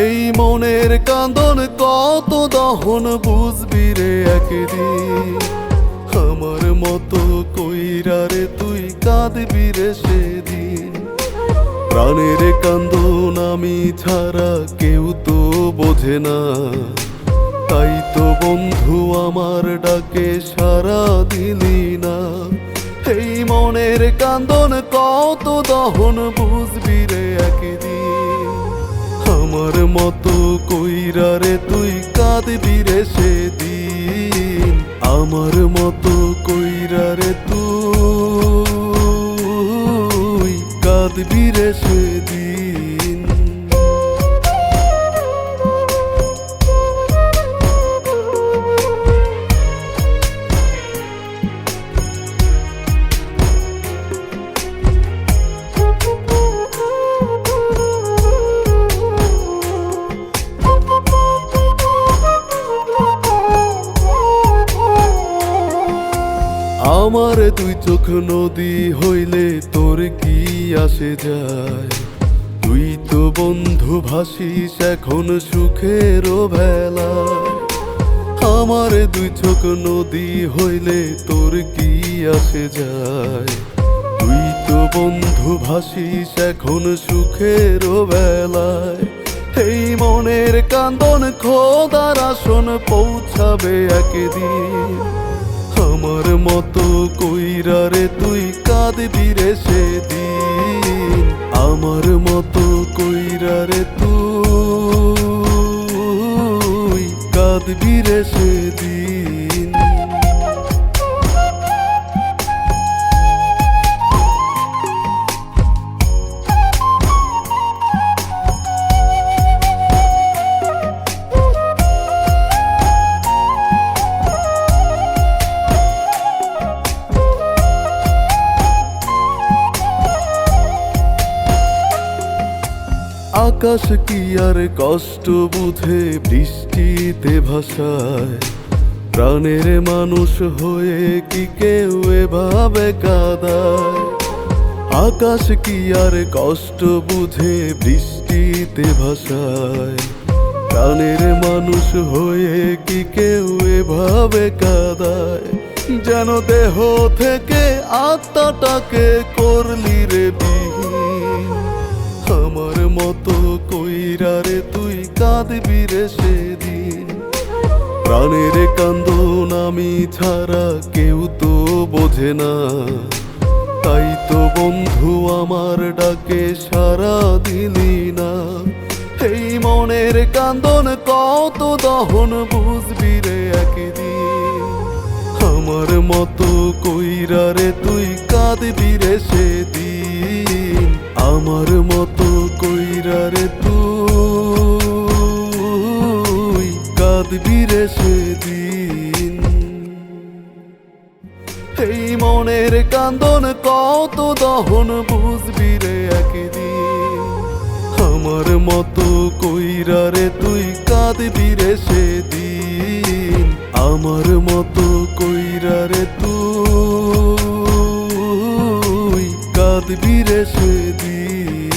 এই মনের কান্দন কত দহন বুঝবি রে একদিন? আমার মতো কইরা রে তুই কাঁদবি রে সেদিন। প্রাণের কান্দন আমি ছাড়া কেউ তো বোঝে না। তাই তো বন্ধু আমার ডাকে সারা দিলি না। এই মনের কান্দন কত দহন বুঝবি রে একদিন? আমার মতো কইরা রে তুই কাঁদবি রে সেদিন। আমার মতো কইরা রে তুই কাঁদবি রে সেদিন। আমার দুই চোখ নদী হইলে তোর কি আসে যায়? তুই তো বন্ধু ভাসিস এখন সুখের ভেলায় আমার দুই চোখ নদী হইলে তোর কি আসে যায়? তুই তো বন্ধু ভাসিস এখন সুখের বেলায়। এই মনের কান্দন খোদার আসন পৌঁছাবে একদিন। আমার মতো কইরা রে তুই কাঁদবি রে সেদিন। আকাশ কি আর কষ্ট বুঝে বৃষ্টিতে ভাসায়। প্রাণের মানুষ হয়ে কি কেউ এভাবে কাদায়? আকাশ কি আর কষ্ট বুঝে বৃষ্টিতে ভাসায়। প্রাণের মানুষ হয়ে কি কেউ এভাবে কাদায়? যেন দেহ থেকে আত্মাটাকে করলি কাঁদবি রে সেদিন। প্রাণের কান্দন আমি ছাড়া কেউ তো বোঝে না। তাই তো বন্ধু আমার ডাকে সারা দিলি না। এই মনের কান্দন কত দহন বুঝবি রে আমার মতো কইরা রে তুই কাঁদবি রে সেদিন। আমার মতো কইরা রে তুই কাঁদবি রে সেদিন। এই মনের কান্দন কত দহন বুঝবি রে আমার মতো কইরা রে তুই কাঁদবি রে সেদিন। আমার মতো কইরা রে তুই কাঁদবি রে সেদিন।